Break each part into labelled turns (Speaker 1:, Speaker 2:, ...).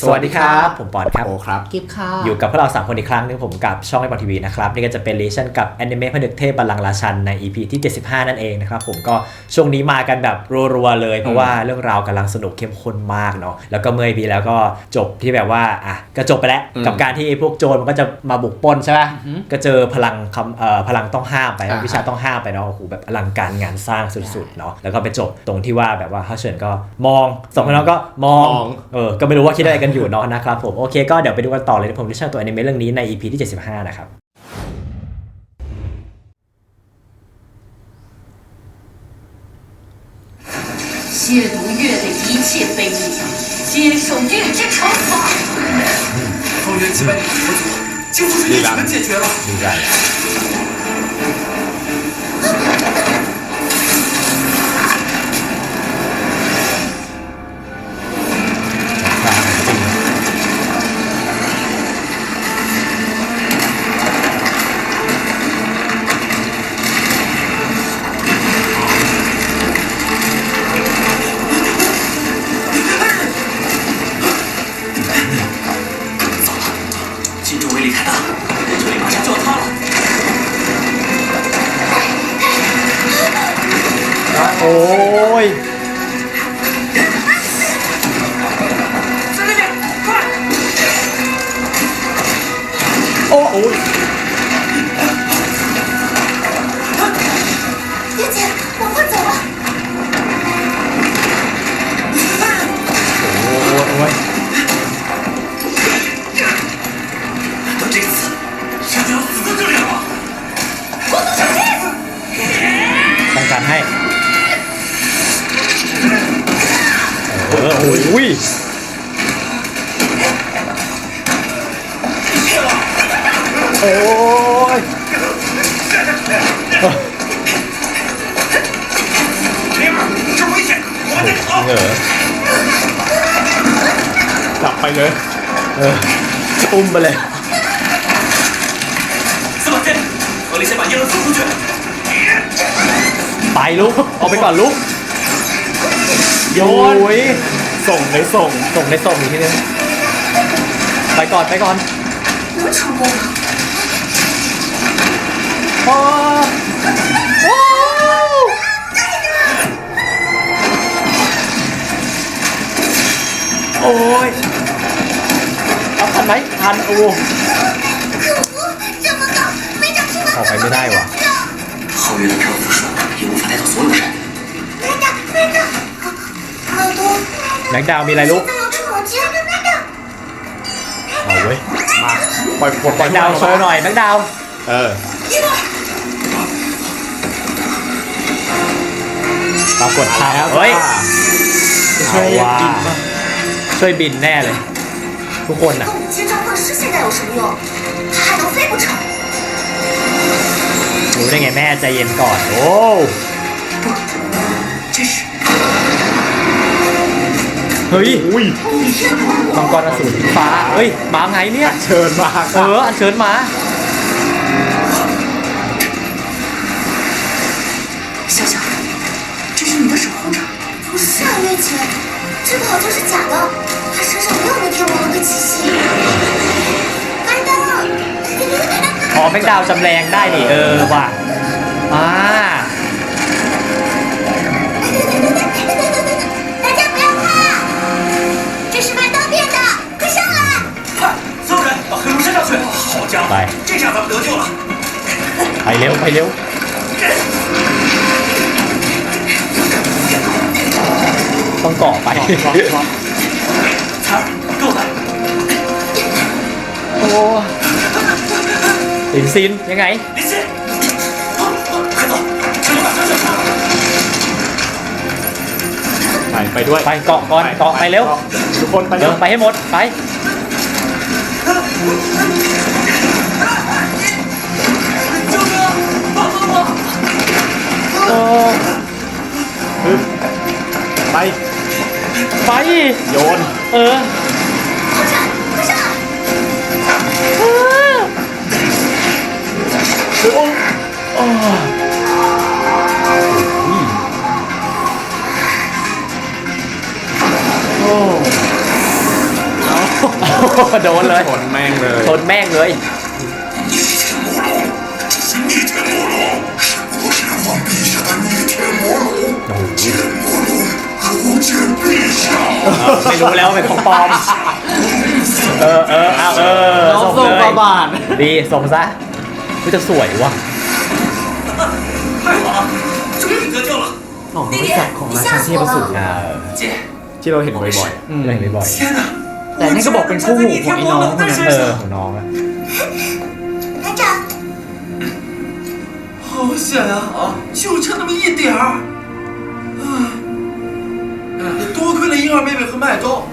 Speaker 1: สวัสดีครับ ผมปอนครับ
Speaker 2: โอครับ
Speaker 3: กิฟค่ะ
Speaker 1: อยู่กับพวกเรา 3 คนอีกครั้งหนึงผมกับช่องไอปอนทีวีนะครับ นี่ก็จะเป็นเลชั่นกับแอนิเมะผนึกเทพบัลลังก์ราชันใน EP ที่ 75 นั่นเองนะครับ ผมก็ช่วงนี้มากันแบบรัวๆเลย เพราะว่าเรื่องราวกำลังสนุกเข้มข้นมากเนาะแล้วก็เมื่อ EP แล้วก็จบที่แบบว่าอะก็จบไปแล้ว
Speaker 2: อืม
Speaker 1: กับการที่พวกโจรมันก็จะมาบุกปล้นใช่ไหมก็เจอพลังคำเอ่อพลังต้องห้ามไป
Speaker 2: อ่า
Speaker 1: วิชาต้องห้ามไปเนาะโอ้โหแบบอลังการงานสร้างสุดๆเนาะแล้วก็ไปจบตรงที่ว่าแบบว่าฮัเฉินก็มองสองคนนั้นก็มอง
Speaker 2: มอง
Speaker 1: เออก็ไม่รู้ว่าคิดอะไรกันอยู่เนาะนะครับผม โอเค ก็เดี๋ยวไปดูกันต่อเลยนะผมที่ชอบตัวอนิเมะเรื่องนี้ใน EP ที่ 75 นะครับ
Speaker 4: 亵渎月的一切卑劣，接受月之惩罚。
Speaker 5: 方圆几百里的佛祖几乎是一举能解决了。
Speaker 1: ดูกัน เหรอ
Speaker 2: จับไปเลย
Speaker 1: เอออุ้มไปเลย
Speaker 5: สมัต้วันนี้จะมาเยี่
Speaker 6: ยมลูกคุณเ
Speaker 1: ไปลูกออกไปก่อนลูกโยน
Speaker 2: ส่งในส่ง
Speaker 1: ส่งในส่งอีกทีนึงไปก่อนไปก่อนโอ้ โอ้ยเอาทันไหมทันโอ้
Speaker 4: 可恶，这么高，没长出
Speaker 1: ออกไปไม่ได้ว่ะ
Speaker 5: 皓月的漂浮术也无法带到所有人。
Speaker 4: 来的，来的。好多，
Speaker 1: แม็กดาวมีอะไรลูก
Speaker 4: 现在要吃毛巾，来的。
Speaker 1: เอาเว้ย
Speaker 2: มาปล่อยปลดปล่อย
Speaker 1: แม็กดาวโชว์หน่อยแม็กดาว
Speaker 2: เออ
Speaker 1: ปรากฏ
Speaker 2: มาแล้ว
Speaker 1: เฮ้ย
Speaker 2: จะช่วย
Speaker 1: เอาว่ะ
Speaker 2: กินป่ะ
Speaker 1: ช่วยบินแน่เลย ทุกคนอ่ะ
Speaker 4: 跟五阶召唤师现在有什么用？他还能飞不成？
Speaker 1: รู้ได้ไงแม่ใจเย็นก่อน โอ้
Speaker 5: 真是
Speaker 1: เฮ้ย
Speaker 2: อุ้ย
Speaker 1: มังกรอสูรฟ้า เฮ้ย มาไงเนี่ย
Speaker 2: เชิญมา
Speaker 1: เออ อันเชิญมา
Speaker 4: 小小，这是你的守护者？不是啊，月姐，这个好像是假的，
Speaker 1: อ๋อแม็กดาวจำแรงได้ดิเออว่ะอ่า
Speaker 5: ไป
Speaker 1: ไปเร็วไปเร็วต้องเกาะไป ติมซินยังไง
Speaker 2: ไปไปด้วย
Speaker 1: ไปเกาะก่อนเกาะไปเร็ว
Speaker 2: ทุกคนไป
Speaker 1: เร็
Speaker 2: ดี๋ย
Speaker 1: วไปให้หมดไป
Speaker 2: ไป
Speaker 1: ไป
Speaker 2: โยน
Speaker 1: เออ
Speaker 2: โด
Speaker 1: นเลย
Speaker 2: ชนแม่งเลย
Speaker 1: ชนแม่งเลยไม่รู้แล้วเป็นของปลอม เออเออเอาเออส่งเลย
Speaker 2: บาท
Speaker 1: ดีส่งซะ มันจะสวยว่ะ
Speaker 5: 太好了，终于得救了！
Speaker 2: อ๋อเป็นสัตว์ของราชาเทพสุด
Speaker 1: อ่า
Speaker 5: 姐，
Speaker 2: ที่เราเห็นบ่อยๆอืม
Speaker 1: เรื่องนี้บ่อย
Speaker 5: 天哪！
Speaker 2: แต่นี่ก็บอกเป็นคู่หูของไอ้น้องคนนั้น
Speaker 1: เออของน้องอะ
Speaker 4: 团长，
Speaker 5: 好险啊！就差那么一点儿。唉，也多亏了婴儿妹妹和麦兜，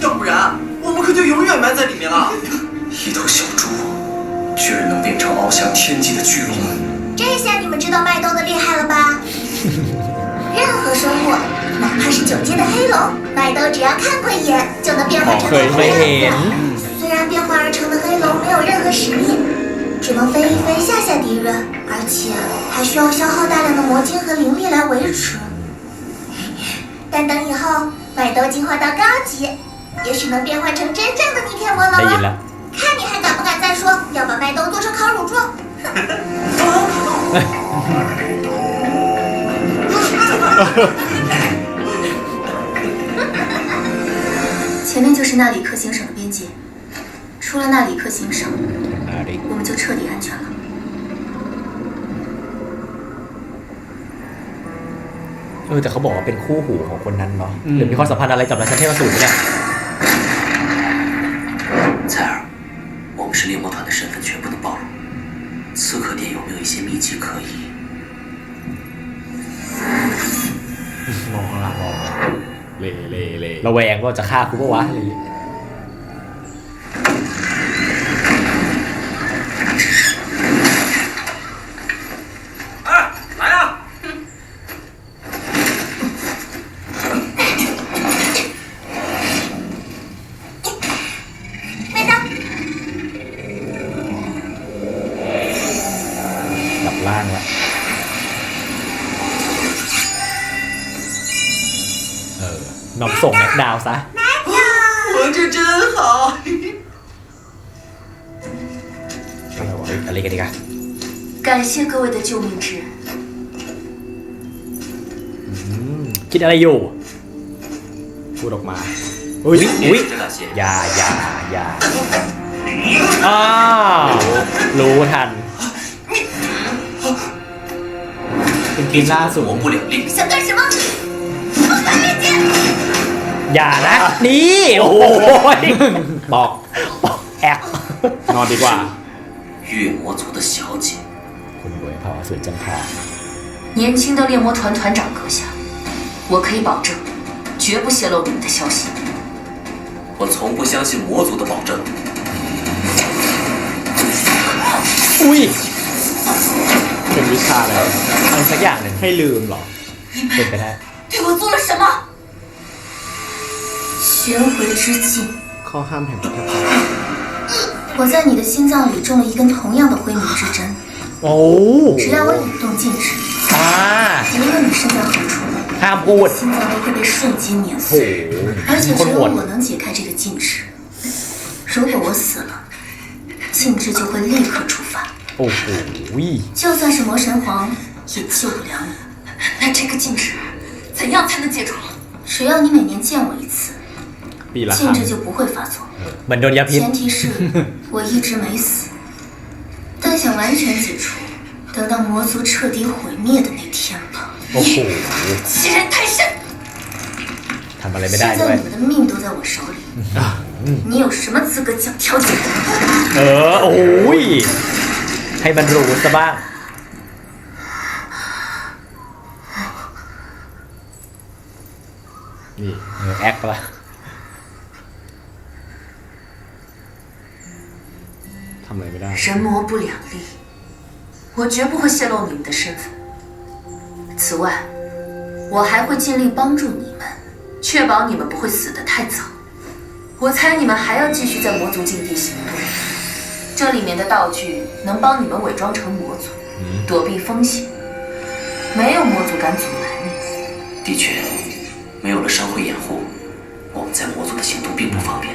Speaker 5: 要不然我们可就永远埋在里面了。
Speaker 3: 一头小猪， 居然能变成翱翔天际的巨龙。
Speaker 4: 这下你们知道麦兜的厉害了吧？任何生物，哪怕是九阶的黑龙，麦兜只要看过一眼，就能变化成黑
Speaker 1: 龙
Speaker 4: 样子。虽然变化而成的黑龙没有任何实力，只能飞一飞吓吓敌人，而且还需要消耗大量的魔晶和灵力来维持。但等以后麦兜进化到高级，也许能变化成真正的逆天魔龙了。再说要把麦兜做成烤乳猪？前面就是纳里克行省的边界，出了纳里克行省，
Speaker 1: นาฬิ
Speaker 4: 我们就彻底安全了。
Speaker 1: เออแต่เขาบอกว่าเป็นคู่หูของคนนั้นเนาะ
Speaker 2: อืม
Speaker 1: หรือมีความสัมพันธ์อะไรกับราชาเทพสูรเนี่ย
Speaker 3: 一些秘籍可以？
Speaker 2: มองข้างหลังมองเล่เล่เล่
Speaker 1: ระแวงว่าจะฆ่ากูปะวะอะไรอย่างงี้
Speaker 5: 哎，
Speaker 1: ส่งแม็กดาวน์ซะ
Speaker 5: 我这真好。
Speaker 1: อะไรวะเฮ้ยอะไรกันดีกัน
Speaker 4: 感谢各位的救命之恩。
Speaker 1: คิดอะไรอยู่
Speaker 2: พูดออกมา
Speaker 1: อุ้ยอุ้ย
Speaker 3: 值得感谢。
Speaker 1: อย่าอย่าอย่าอ้าวรู้ทัน
Speaker 2: เป็นคลิปล่าสุด
Speaker 3: 魔不两立，
Speaker 4: 想干什么？不反面见！
Speaker 1: อย่านะ นี่ โอ้ยบอกบอกแอก
Speaker 2: นอนดีกว่า
Speaker 3: 月魔族的小姐，
Speaker 1: คุณรวยเผ่าอสูรจันทรา
Speaker 7: 年轻的猎魔团团长阁下，我可以保证，绝不泄露你们的消息。
Speaker 3: 我从不相信魔族的保证。
Speaker 1: อุ้ย
Speaker 2: เป็นวิชาอะไร
Speaker 1: อะไรสักอย่างหนึ่ง
Speaker 2: ให้ลืมเหรอ
Speaker 1: เป็นไปได้
Speaker 7: 对我做了什么？
Speaker 4: 巡回之境。我在你的心脏里种了一根同样的灰冥之针。
Speaker 1: 哦。
Speaker 4: 只要我引动禁
Speaker 1: 制，
Speaker 4: 无论你身在何处，心脏都会被瞬间碾碎。而且只有我能解开这个禁制，如果我死了，禁制就会立刻触发。就算是魔神皇也救不了你。
Speaker 7: 那这个禁制怎样才能解除？
Speaker 4: 只要你每年见我一次。
Speaker 2: ปีละค
Speaker 4: 禁
Speaker 2: รั้ง
Speaker 4: 制就不会发作。
Speaker 1: เหมือนโดนยาพิษ
Speaker 4: 前提是我一直没死。但想完全解除，等到魔族彻底毁灭的那天吧。
Speaker 1: โอ้โห
Speaker 7: 欺人太甚！
Speaker 1: ทำอะไรไม่
Speaker 4: 现
Speaker 1: ได้ด้วย
Speaker 4: 在你们的命都在我手里，你有什么资格讲条件？
Speaker 1: เออ โอ้ย ให้มันรู้ซะบ้าง
Speaker 2: นี่
Speaker 1: เออแอคปะ
Speaker 7: 人魔不两立，我绝不会泄露你们的身份。此外，我还会尽力帮助你们，确保你们不会死得太早。我猜你们还要继续在魔族禁地行动，这里面的道具能帮你们伪装成魔族躲避风险。没有魔族敢阻拦，你
Speaker 3: 的确没有了商会掩护。我们在魔族的行动并不方便，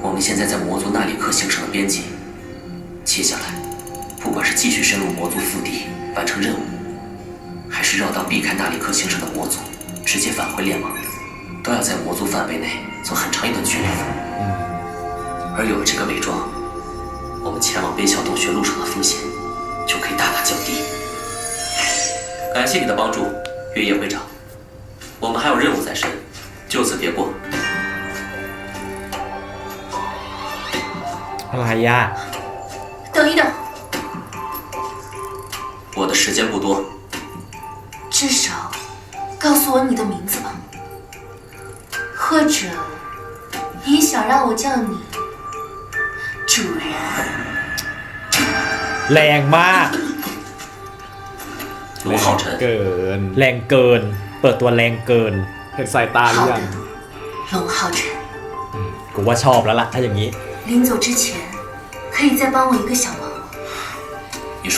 Speaker 6: 我们现在在魔族那里刻形上了边界。接下来，不管是继续深入魔族腹地完成任务，还是绕道避开纳里克星上的魔族，直接返回联盟，都要在魔族范围内走很长一段距离。嗯、而有了这个伪装，我们前往边校洞穴路上的风险就可以大大降低。感谢你的帮助，月夜会长。我们还有任务在身，就此别过。
Speaker 7: 好呀。
Speaker 6: 我的时间不多，
Speaker 7: 至少告诉我你的名字吧。或者，你想让我叫你主人？
Speaker 1: แรงมาก
Speaker 6: 卢浩辰。
Speaker 2: เกิน
Speaker 1: แรงเกิน เปิดตัวแรงเกิน
Speaker 2: เห็นสายตาหรือ
Speaker 7: 好
Speaker 2: ยัง
Speaker 7: 的，龙浩辰。
Speaker 1: กูว่าชอบแล้วล่ะ ถ้าอย่างนี้
Speaker 7: 临走之前，可以再帮我一个小忙吗？
Speaker 6: 你说，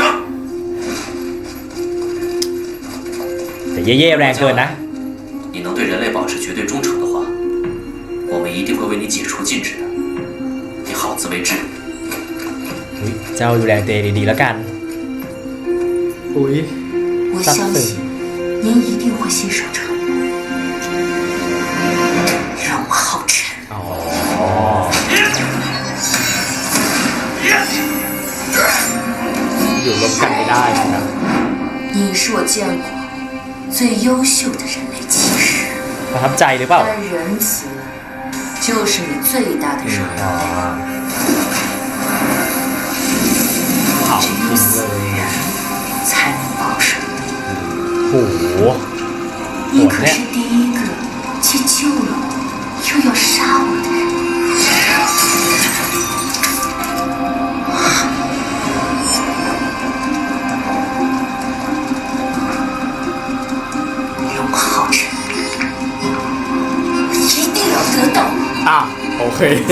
Speaker 3: 团长，
Speaker 1: แต่เย่ๆแรงเกินนะ
Speaker 6: 你能对人类保持绝对忠诚的话，我们一定会为你解除禁制的。你好自为之。
Speaker 1: อุ๊ยเจ้าดูแลตัวเองดีๆแล้วกัน
Speaker 2: อุ้ย
Speaker 7: 我
Speaker 1: 三倍
Speaker 7: 相信您一定会信守承诺。荣浩辰，
Speaker 2: อ๋ออยู่ร่วมกันไม่ได้นะครับ
Speaker 7: 你是我见过 最优秀的人类骑士，
Speaker 1: 他？
Speaker 7: 但仁慈就是你最大的
Speaker 2: 弱点。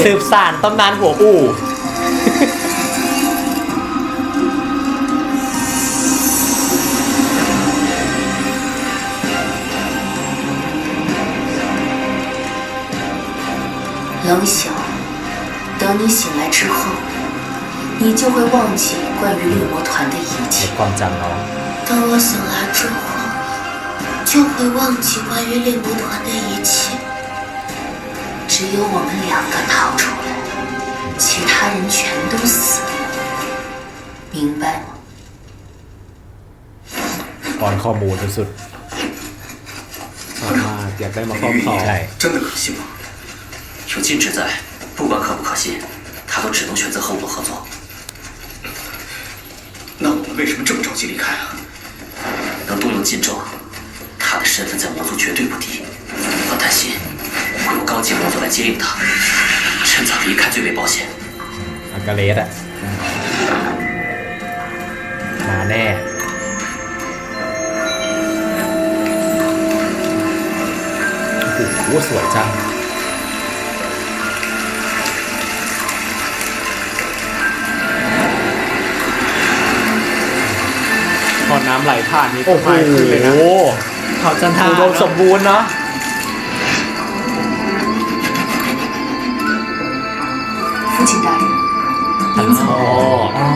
Speaker 1: สืบสานตำนานหัวอู่
Speaker 7: 冷晓，等你醒来之后，你就会忘记关于猎魔团的一
Speaker 1: ใน
Speaker 7: 切。
Speaker 1: ความจำเรา
Speaker 4: 等我醒来之后，就会忘记关于猎魔团的一切。
Speaker 7: 只有我们两个逃出来，其他人全都死了，明白吗？
Speaker 1: ตอนข้อมูลสุด
Speaker 2: สามารถอยากได้มาครอบครอง
Speaker 1: ๆ ใช่
Speaker 5: 真的可信吗？
Speaker 6: 有禁制在，不管可不可信，他都只能选择和我合作。
Speaker 5: 那我们为什么这么着急离开啊？
Speaker 6: 能动用禁咒，他的身份在魔族绝对不低。我担心 会有高级魔族来接应他，趁早离开最为保险。
Speaker 1: อากาเลสอะมาแน่ โอ้โห สวยจัง
Speaker 2: พอน้ำไหลผ่านนี่ก็
Speaker 1: โอ้โห
Speaker 2: ไฟขึ้นเลยนะ
Speaker 1: เขาจันทาอุดมสมบูรณ์เนาะ
Speaker 7: 父亲大人，您怎
Speaker 2: อ๋อ
Speaker 7: 么？
Speaker 1: อ๋อ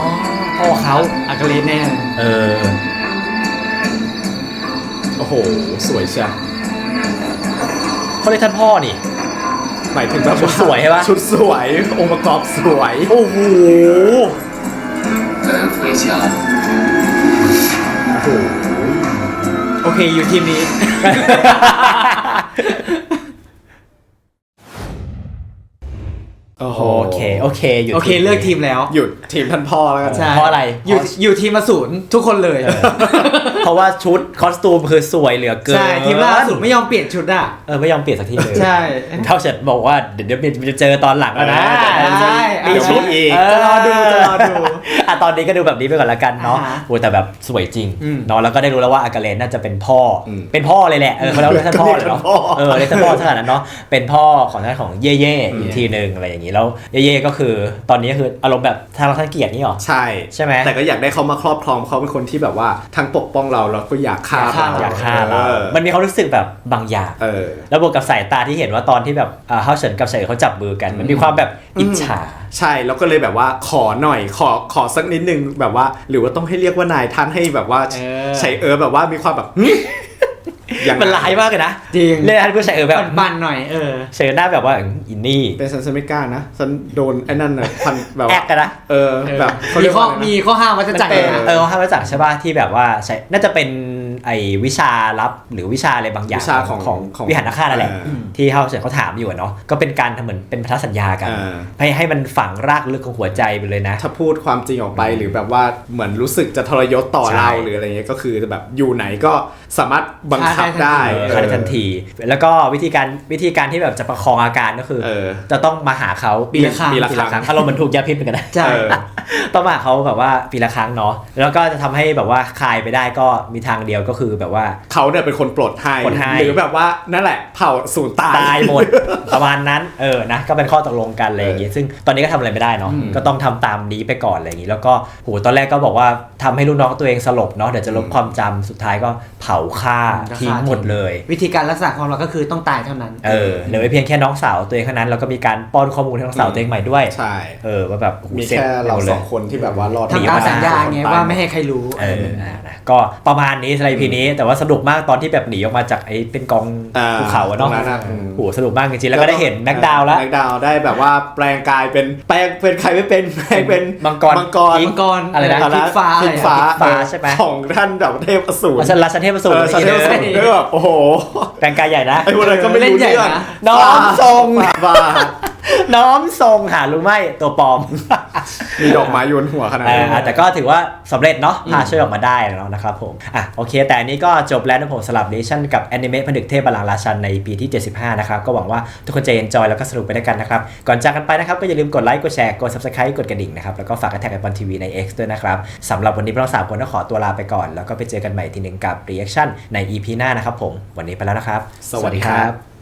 Speaker 1: พ่อเขา
Speaker 2: อากาเลสแน่
Speaker 1: เออ
Speaker 2: โอ้โห สวยใช่
Speaker 1: เขาเรียกท่านพ่อนี่
Speaker 2: หมายถึงแบบ
Speaker 1: ชุดสวยใช่ปะ
Speaker 2: ชุดสวยองค์ประกอบสวย
Speaker 1: โอ้โห
Speaker 6: 该回家了。
Speaker 2: โอ้โห
Speaker 1: โอเค อยู่ทีมนี้ เคโอเคอยู่
Speaker 8: โอเคเลือกทีมแล้ว
Speaker 2: หยุดทีมท่านพ่อแล้วกัน
Speaker 8: ใช่
Speaker 1: เพราะอะไร
Speaker 8: อยู่อยู่ทีมละศูนย์ทุกคนเลย
Speaker 1: เพราะว่าชุดคอสตูมคือสวยเหลือเกิน
Speaker 8: ใช่ ทีมล่าสุดไม่ยอมเปลี่ยนชุดอะ
Speaker 1: เออไม่ยอมเปลี่ยนสักทีเลย
Speaker 8: ใช่
Speaker 1: เท่าเฉินบอกว่าเดี๋ยวเดี๋ยวจะเจอตอนหลังแล้วนะ
Speaker 8: ใช่
Speaker 1: ดี
Speaker 8: เดี๋ยวมีอีก
Speaker 1: เจะ
Speaker 8: รอดูจะรอดู
Speaker 1: อะตอนนี้ก็ดูแบบนี้ไปก่อนละกันเนาะ
Speaker 8: อ่าฮะ
Speaker 1: โอ้แต่แบบสวยจริง
Speaker 8: อืม
Speaker 1: เนาะแล้วก็ได้รู้แล้วว่าอากาเลนน่าจะเป็นพ่ออ
Speaker 2: ม
Speaker 1: เป็นพ่อเลยแหละเออเขาเรียกว่าท่านพ่อเลยเนาะ
Speaker 2: ก็เรียกท่านพ่อ
Speaker 1: เออเรียกท่านพ่อขนาดนั้นเนาะเป็นพ่อของท่านของเย่เย่อีกทีหนึ่งอะไรอย่างนี้แล้วเย่เย่ก็คือตอนนี้คืออารมณ์แบบทางเราท่านเกียรตินี่หรอ
Speaker 2: ใช่
Speaker 1: ใช่ไหม
Speaker 2: แต่ก็อยากได้เขามาครอบครองเขาเป็นคนที่แบบว่าทั้งปกป้องเราแล้วก็อยากฆ่า
Speaker 8: อยากฆ่า
Speaker 2: เรา
Speaker 1: อยากฆ่าเรา
Speaker 2: ออ
Speaker 1: มันมีความรู้สึกแบบบางอย่าง
Speaker 2: เออ
Speaker 1: แล้วบวกกับสายตาที่เห็นว่าตอนที่แบบอ่าเฮาเฉินกับเฉยเขาจับมือกัน มันมีความแบบอิจฉา
Speaker 2: ใช่แล้วก็เลยแบบว่าขอหน่อยขอขอสักนิดนึงแบบว่า หรือว่าต้องให้เรียกว่านายท่านให้แบบว่า
Speaker 8: เออ
Speaker 2: ใช้เออแบบว่ามีความแบบ หึอย่าง
Speaker 1: มันร้ายมากเลยนะ
Speaker 8: จริง
Speaker 1: เล่นท่านผู้ชายเออแบบ
Speaker 8: บันๆหน่อยเออ
Speaker 1: เฉยหน้าแบบว่าอืมอินนี่
Speaker 2: เป็นฉันฉันไม่กล้านะฉันโดนไอ้นั่นน่ะพันแบบ
Speaker 1: แอ
Speaker 2: ว่า
Speaker 1: คกันนะ
Speaker 2: เออแบบเขา
Speaker 8: มี
Speaker 2: เรียก
Speaker 8: ข้อ
Speaker 2: ว่าอะไรนะ
Speaker 8: มีข้อห้ามวัฏจักร
Speaker 1: เออ
Speaker 8: นะ
Speaker 1: เออห้ามมาจากใช่ป่ะที่แบบว่าใช้น่าจะเป็น ไอ้วิชาลับหรือวิชาอะไรบางอย่าง
Speaker 2: วิชาของ
Speaker 1: ของ
Speaker 2: ของ
Speaker 1: วิหารนักฆ่านั่นแหละ
Speaker 2: เออ
Speaker 1: ที่เฮาเฉินเขาถามอยู่อะเนาะก็เป็นการทำเหมือนเป็นพันธสัญญากัน
Speaker 2: เออ
Speaker 1: ให้ให้มันฝังรากลึกของหัวใจไปเลยนะ
Speaker 2: ถ้าพูดความจริงออกไปหรือแบบว่าเหมือนรู้สึกจะทรยศต่อ
Speaker 1: ใช่
Speaker 2: เราหรืออะไรเงี้ยก็คือแบบอยู่ไหนก็สามารถบังคับได้
Speaker 1: เออฆ่าได้ทันที แล้วก็วิธีการวิธีการที่แบบจะประคองอาการก็คือ
Speaker 2: เออ
Speaker 1: จะต้องมาหาเขา
Speaker 8: ปีละครั้ง
Speaker 2: ปีละครั้ง
Speaker 1: อารมณ์เหมันถูกยาพิษเหมือนกันนะ
Speaker 8: ใช่
Speaker 2: เออ
Speaker 1: ต้องมาหาเขาแบบว่าปีละครั้งเนาะแล้วก็จะทำให้แบบว่าคลายไปได้ก็มีทางเดียวก็คือแบบว่า
Speaker 2: เขาเนี่ยเป็นคนปลดให้
Speaker 1: ปลดให้
Speaker 2: หรือแบบว่านั่นแหละเผ่าศูนย์ตาย
Speaker 1: ตายหมดประมาณนั้นเออนะก็เป็นข้อตกลงกันอะไรอย่างงี้ซึ่งตอนนี้ก็ทำอะไรไม่ได้เนาะก็ต้องทำตามนี้ไปก่อนอะไรอย่างงี้แล้วก็โหตอนแรกก็บอกว่าทำให้ลูกน้องตัวเองสลบเนาะเดี๋ยวจะลบความจำสุดท้ายก็เผาฆ่า
Speaker 8: อืมก็ฆ่า
Speaker 1: ทิ้งหมดเลย
Speaker 8: วิธีการรักษาความรักก็คือต้องตายเท่านั้น
Speaker 1: เออเหลือไว้เพียงแค่น้องสาวตัวเองเท่านั้นแล้วก็มีการป้อนข้อมูลให้น้องสาวตัวเองใหม่ด้วย
Speaker 2: ใช่
Speaker 1: เออว่าแบบโอ้โห
Speaker 2: มี
Speaker 1: สร็จ
Speaker 2: แค่เรา
Speaker 1: หมดล
Speaker 2: ส
Speaker 1: ย
Speaker 2: องคนที่แบบว่ารอด
Speaker 8: ทำตามสัญญาไงว่าไม่ให้ใครรู้
Speaker 1: เอออ่านะก็ประมาณนี้สไลด์พีนี้แต่ว่าสนุกมากตอนที่แบบหนีออกมาจากไอ้เป็นกอง
Speaker 2: อ่
Speaker 1: ภูเขาอะเนาะ
Speaker 2: ตรงนั้นอะอืม
Speaker 1: โหสนุกมากจริงๆแล้วก็ได้เห็นแม็กดาวน์แล้ว
Speaker 2: แม็กดาวน์ได้แบบว่าแปลงกายเป็นแปลงเป็นใครไม่เป็นแปลงเป็น
Speaker 1: มังกร
Speaker 2: มังกร
Speaker 1: อิ
Speaker 8: มังกร
Speaker 1: อะไรนะ
Speaker 8: พลิกฟ้า
Speaker 2: พลิกฟ้า
Speaker 1: พลิกฟ้าใช่ไหม
Speaker 2: ของท่านแบบเทพอสูร
Speaker 1: ราชราชเทพสูร
Speaker 2: เออสันเทพอสูร
Speaker 1: อีก
Speaker 2: ก็แบบโอ้โห
Speaker 1: แปลงกายใหญ่นะ
Speaker 2: ไอ้พวกนั้นก็ไม่
Speaker 8: เล่น
Speaker 2: รู้
Speaker 8: ใหญ่
Speaker 2: เรื่อง
Speaker 8: นะ
Speaker 1: น้อมทรง
Speaker 2: บ้า
Speaker 1: น้อมทรงหารู้ไหมตัวปลอม
Speaker 2: มีดอกไม้โยนหัวขนาด
Speaker 1: เอ
Speaker 2: นั้น
Speaker 1: อแต่ก็ถือว่าสำเร็จเนาะพาช่วยออกมาได้แล้วนะครับผม อะโอเค แต่อันนี้ก็จบแล้วนะผมสลับเดชั่นกับแอนิเมะผนึกเทพบาลังก์ราชันในปีที่ 75 นะครับ ก็หวังว่าทุกคนจะเอนจอยแล้วก็สนุกไปด้วยกันนะครับ ก่อนจากกันไปนะครับ ก็อย่าลืมกดไลค์กดแชร์กด subscribe กดกระดิ่งนะครับ แล้วก็ฝากกระแท็กไอปอนทีวีใน X ด้วยนะครับสำหรับวันนี้พวกเราสามคนต้องขอตัวลาไปก่อน แล้วก็ไปเจอกันใหม่ทีหนึ่งกับ reaction ใน EP หน้านะครับผมวันนี้ไปแล้วนะครับ
Speaker 2: สวัสดีครับ